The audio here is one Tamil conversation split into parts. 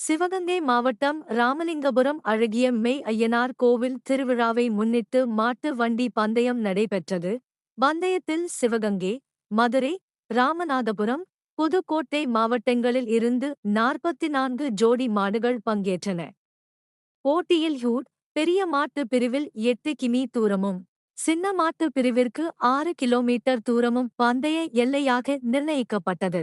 சிவகங்கை மாவட்டம் ராமலிங்கபுரம் அழகிய மெய் ஐயனார் கோவில் திருவிழாவை முன்னிட்டு மாட்டு வண்டி பந்தயம் நடைபெற்றது. பந்தயத்தில் சிவகங்கை மதுரை ராமநாதபுரம் புதுக்கோட்டை மாவட்டங்களில் இருந்து நாற்பத்தி நான்கு ஜோடி மாடுகள் பங்கேற்றன. போட்டியில் ஹூட் பெரிய மாட்டு பிரிவில் எட்டு கிமி தூரமும் சின்ன மாட்டு பிரிவிற்கு ஆறு கிலோமீட்டர் தூரமும் பந்தய எல்லையாக நிர்ணயிக்கப்பட்டது.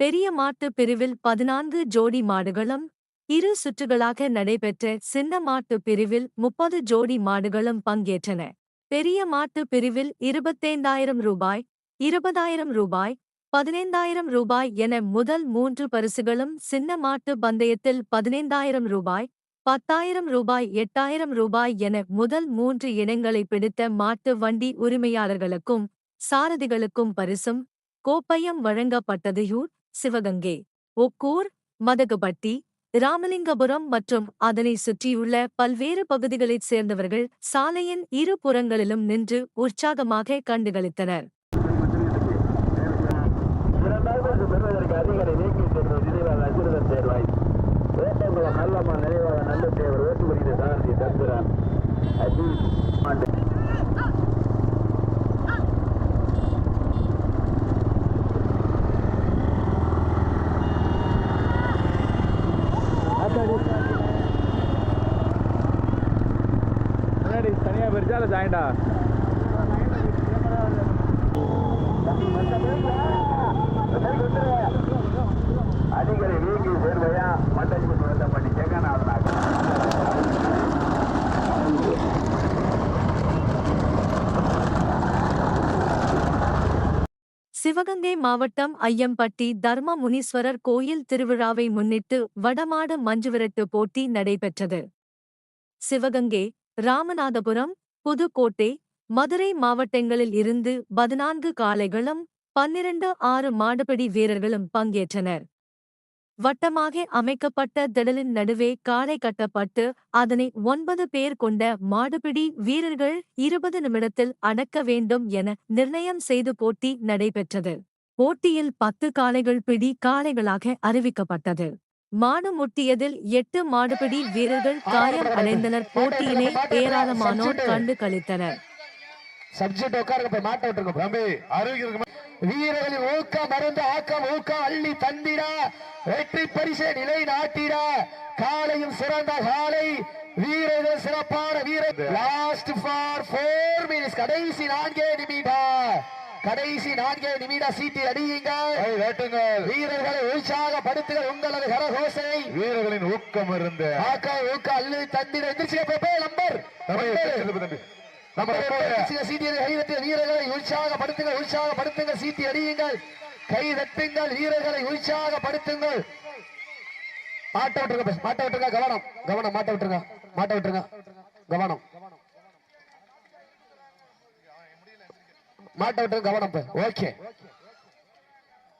பெரிய மாட்டு பிரிவில் பதினான்கு ஜோடி மாடுகளும் இரு சுற்றுகளாக நடைபெற்ற சின்ன மாட்டு பிரிவில் முப்பது ஜோடி மாடுகளும் பங்கேற்றன. பெரிய மாட்டு பிரிவில் இருபத்தைந்தாயிரம் ரூபாய் இருபதாயிரம் ரூபாய் பதினைந்தாயிரம் ரூபாய் என முதல் மூன்று பரிசுகளும் சின்ன மாட்டு பந்தயத்தில் பதினைந்தாயிரம் ரூபாய் பத்தாயிரம் ரூபாய் எட்டாயிரம் ரூபாய் என முதல் மூன்று இனங்களை பிடித்த மாட்டு வண்டி உரிமையாளர்களுக்கும் சாரதிகளுக்கும் பரிசும் கோப்பையும் வழங்கப்பட்டதையூர் சிவகங்கை ஒக்கூர் மதகபட்டி ராமலிங்கபுரம் மற்றும் அதனை சுற்றியுள்ள பல்வேறு பகுதிகளைச் சேர்ந்தவர்கள் சாலையின் இரு புறங்களிலும் நின்று உற்சாகமாக கண்டுகளித்தனர். இல்லை ஜாயிண்டா சேர்வையா சிவகங்கை மாவட்டம் ஐயம்பட்டி தர்ம முனீஸ்வரர் கோயில் திருவிழாவை முன்னிட்டு வடமாடு மஞ்சுவிரட்டு போட்டி நடைபெற்றது. சிவகங்கை ராமநாதபுரம் புதுக்கோட்டை மதுரை மாவட்டங்களில் இருந்து பதினான்கு காளைகளும் பன்னிரண்டு ஆறு மாடுபிடி வீரர்களும் பங்கேற்றனர். வட்டமாக அமைக்கப்பட்ட திடலின் நடுவே காளை கட்டப்பட்டு அதனை ஒன்பது பேர் கொண்ட மாடுபிடி வீரர்கள் இருபது நிமிடத்தில் அடக்க வேண்டும் என நிர்ணயம் செய்து போட்டி நடைபெற்றது. போட்டியில் பத்து காளைகள் பிடி காளைகளாக அறிவிக்கப்பட்டது. மாடு முட்டியதில் எட்டு மாடுபிடி வீரர்கள் காயம் அடைந்தனர். போட்டியினை ஏராளமானோர் கண்டு அறிவிக்கிறதுக்கு வீரர்களின் ஊக்கம் மருந்து ஆக்கம் ஊக்கம் அள்ளி தந்திட. வெற்றி பரிசை நிலை நாட்டிட காலையும் சிறந்த காலை. வீரர்கள் சிறப்பான வீரர். லாஸ்ட் ஃபார் ஃபோர் மினிட்ஸ் கடைசி நான்கே நிமிடம். கடைசி நான்கே நிமிட சீட்டி அடியுங்கள் வீரர்களை உற்சாகப்படுத்துங்கள் உங்களது கரகோசை. வீரர்களின் ஊக்கம் இருந்த. ஆக்க ஊக்க அள்ளி தந்திட எந்திரிச்சு நம்பர் வீரர்களை உற்சாகப்படுத்துங்கள் உற்சாகப்படுத்துங்கள் சீட்டி அடியுங்கள் கை தட்டுங்கள் வீரர்களை உற்சாகப்படுத்துங்கள். மாட்ட விட்டுருங்க. மாட்ட விட்டுருங்க கவனம் கவனம் மாட்ட விட்டுருங்க மாட்ட விட்டுருங்க கவனம். மாட்ட விட்டுருங்க கவனம் ஓகே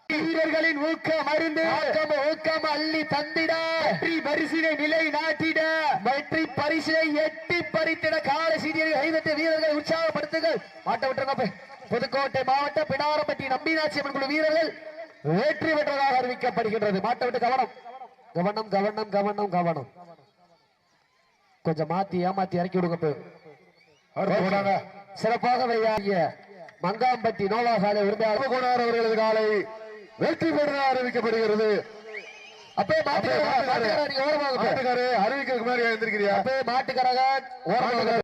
வீரர்களின் ஊக்கம் மருந்து ஊக்கம் ஊக்கம் அள்ளி தந்திட. வெற்றி பரிசினை நிலை நாட்டிட. வெற்றி பரிசினை எட்டி பறித்திட. கால சீரியர்கள் கைதட்ட வீரர்களை உற்சாகப்படுத்துங்கள். மாட்ட விட்டுருங்க போய். புதுக்கோட்டை மாவட்டம் பினாரப்பட்டி நம்பினாட்சி அம்மன் குழு வீரர்கள் வெற்றி பெற்றதாக அறிவிக்கப்படுகின்றது. மாட்ட விட்டு கவனம். கவனம் கவனம் கவனம் கவனம். கொஞ்சம் மாத்தி ஏமாத்தி இறக்கி விடுங்க சிறப்பாக விளையாடிய மங்காம்பட்டி நோவா சாலை உரிமையாளர் கோனார் அவர்களது காலை வெற்றி பெற்றதாக அறிவிக்கப்படுகிறது அப்பே மாட்டுக்காரங்க மாட்டுக்காரங்க நீங்க ஓரமாக போ. மாட்டுக்காரு அறிவிக்கிறதுக்கு முன்னாடி எழுந்திருக்கிறியா அப்பே மாட்டுக்காரங்க ஓரமாக